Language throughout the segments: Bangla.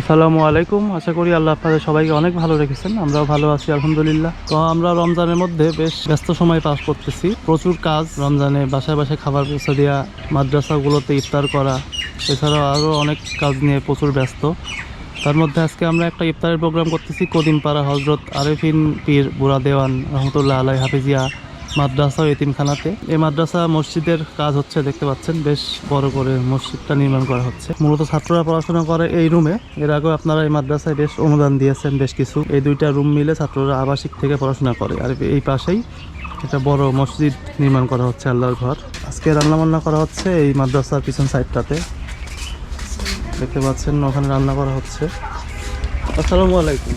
আসসালামু আলাইকুম। আশা করি আল্লাহ আপনাদের সবাইকে অনেক ভালো রেখেছেন। আমরাও ভালো আছি, আলহামদুলিল্লাহ। তো আমরা রমজানের মধ্যে বেশ ব্যস্ত সময় পাস করতেছি। প্রচুর কাজ, রমজানে বাসায় বাসায় খাবার পৌঁছে দেওয়া মাদ্রাসাগুলোতে ইফতার করা, এছাড়াও আরও অনেক কাজ নিয়ে প্রচুর ব্যস্ত। তার মধ্যে আজকে আমরা একটা ইফতারের প্রোগ্রাম করতেছি, কদিমপাড়া হজরত আরেফিন পীর বুড়া দেওয়ান রহমতুল্লাহ আলাই হাফিজিয়া মাদ্রাসা এতিমখানাতে। এই মাদ্রাসা মসজিদের কাজ হচ্ছে দেখতে পাচ্ছেন, বেশ বড় করে মসজিদটা নির্মাণ করা হচ্ছে। মূলত ছাত্ররা পড়াশোনা করে এই রুমে। এর আগেও আপনারা এই মাদ্রাসায় বেশ অনুদান দিয়েছেন, বেশ কিছু। এই দুইটা রুম মিলে ছাত্ররা আবাসিক থেকে পড়াশোনা করে। আর এই পাশেই একটা বড় মসজিদ নির্মাণ করা হচ্ছে আল্লাহর ঘর। আজকে রান্নাবান্না করা হচ্ছে এই মাদ্রাসার পিছন সাইডটাতে। দেখতে পাচ্ছেন, ওখানে রান্না করা হচ্ছে। আসসালামু আলাইকুম।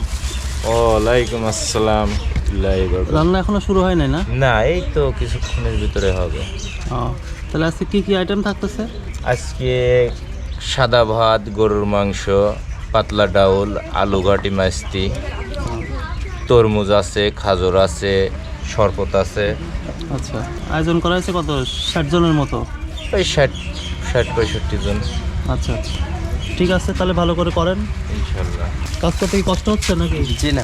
ওয়ালাইকুম আসসালাম। রান্না এখনও শুরু হয় নাই না? না এই তো কিছুক্ষণের ভিতরে হবে। তাহলে আজকে কি কি আইটেম থাকতেছে? আজকে সাদা ভাত গরুর মাংস পাতলা ডাউল আলু ঘাটি মাস্তি তরমুজ আছে খাজর আছে শরবত আছে। আচ্ছা আয়োজন করা হয়েছে কত? ষাট জনের মতো? ওই ষাট ষাট পঁয়ষট্টি জন। আচ্ছা আচ্ছা। ঠিক আছে তাহলে ভালো করে করেন। ইনশাল্লাহ। কাজ করতে কষ্ট হচ্ছে নাকি? জি না।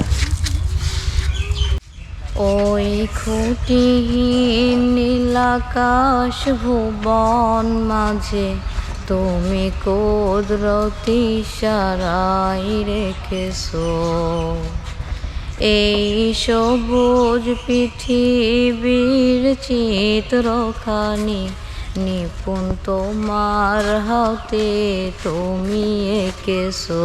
ওই খুঁটিহীন নীলাকাশ ভুবন মাঝে তুমি কুদরতি সারাই রেখেছো। এই সবুজ পৃথিবীর চিত্রখানি নিপুণ তোমার হাতে তুমি এঁকেছো।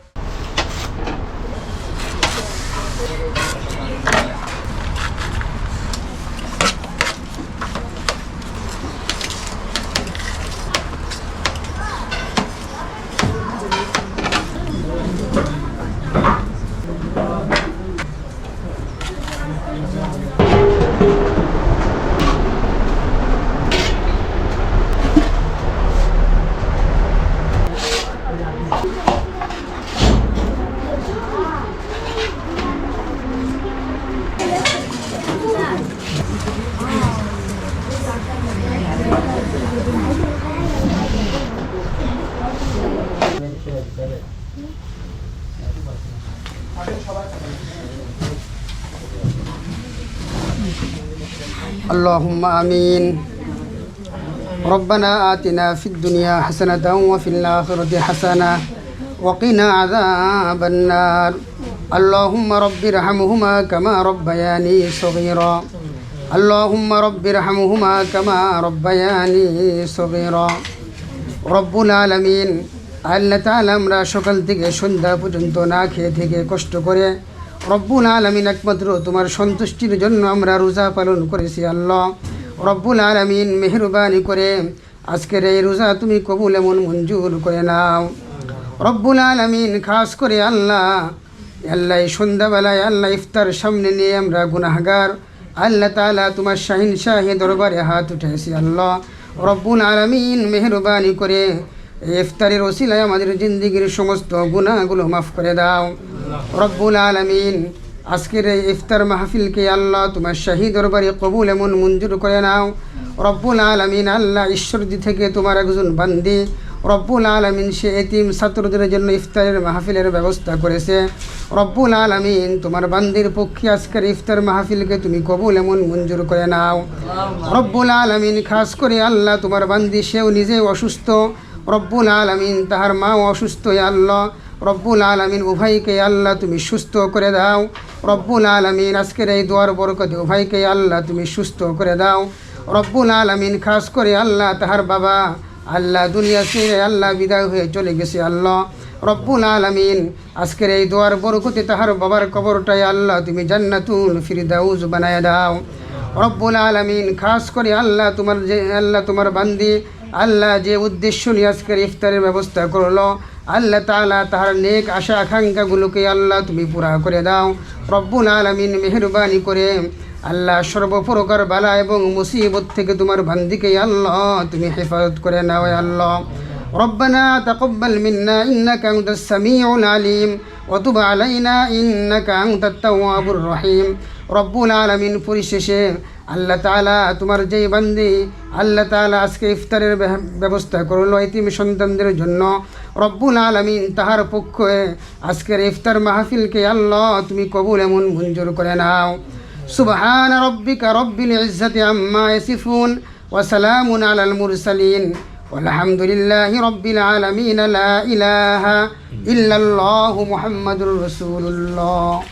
اللهم آمين. ربنا آتنا في الدنيا حسنة وفي الآخرة حسنة وقنا عذاب النار. اللهم رب ارحمهما كما ربياني صغيرا. اللهم رب ارحمهما كما ربياني صغيرا. رب العالمين. আল্লাহ তাআলা আমরা সকাল থেকে সন্ধ্যা পর্যন্ত না খেয়ে থেকে কষ্ট করে রব্বুল আলমিন একমাত্র তোমার সন্তুষ্টির জন্য আমরা রোজা পালন করেছি আল্লাহ। রব্বুল আলমিন মেহরবানি করে আজকের এই রোজা তুমি কবুল এমন মঞ্জুর করে নাও। রব্বুল আলমিন খাস করে আল্লাহ আল্লাহ সন্ধ্যাবেলায় আল্লাহ ইফতার সামনে নিয়ে আমরা গুনাহগার, আল্লাহ তাআলা তোমার শাহিন শাহে দরবারে হাত উঠেছি আল্লাহ। রব্বুল আলমিন মেহরবানি করে এই ইফতারের ওসিলায় আমাদের জিন্দিগির সমস্ত গুনাহগুলো মাফ করে দাও। রব্বুল আলমিন, আজকের এই ইফতার মাহফিলকে আল্লাহ তোমার শাহী দরবারে কবুল এমন মঞ্জুর করে নাও। রব্বুল আলমিন, আল্লাহ ঈশ্বরজি থেকে তোমার একজন বান্দি। রব্বুল আলমিন, সে এতিম ছাত্রদের জন্য ইফতারের মাহফিলের ব্যবস্থা করেছে। রব্বুল আলমিন, তোমার বান্দির পক্ষে আজকের ইফতার মাহফিলকে তুমি কবুল এমন মঞ্জুর করে নাও। রব্বুল আলমিন, খাস করে আল্লাহ তোমার বান্দি, সেও নিজেও অসুস্থ। রব্বুল আলমিন তাহার মাও অসুস্থ আল্লাহ। রব্বুল আলমিন উভয়কে আল্লাহ তুমি সুস্থ করে দাও। রব্বুল আলমিন আজকের এই দোয়ার বরকতে উভয়কে আল্লাহ তুমি সুস্থ করে দাও। রব্বুল আলমিন খাস করে আল্লাহ তাহার বাবা, আল্লাহ দুনিয়া ছেড়ে আল্লাহ বিদায় হয়ে চলে গেছে আল্লাহ। রব্বুল আলমিন আজকের এই দোয়ার বরকতে তাহার বাবার কবরটাই আল্লাহ তুমি জান্নাতুল ফিরদাউজ বানায় দাও। রব্বুল আলমিন খাস করে আল্লাহ তোমার যে, আল্লাহ তোমার বান্দি আল্লাহ যে উদ্দেশ্য নিয়ে আজকের ইফতারের ব্যবস্থা করলো আল্লাহ তাআলা তাহার নেক আশা আকাঙ্ক্ষাগুলোকে আল্লাহ তুমি পুরা করে দাও রব্বুল আলমিন মেহরবানি করে আল্লাহ সর্বপ্রকার বালা এবং মুসিবত থেকে তোমার বান্দিকে আল্লাহ তুমি হেফাজত করে নাও এ আল্লাহ ربنا تقبل منا إنك أنت السميع العليم وتب علينا إنك أنت التواب الرحيم রব্বুল আলমিন পরিশেষে আল্লাহ তাআলা তোমার যেই বান্দি আল্লাহ তাআলা আজকে ইফতারের ব্যব- ব্যবস্থা করলো এতিম সন্তানদের জন্য রব্বুল আলমিন তাহার পক্ষে আজকের ইফতার মাহফিলকে আল্লাহ তুমি কবুল এমন মঞ্জুর করে নাও সুবহান রব্বিকা রব্বিল ইজ্জাতি আম্মা ইয়াসিফুন ওয়া সালামুন আলাল মুরসালিন والحمد لله رب العالمين لا إله إلا الله محمد رسول الله.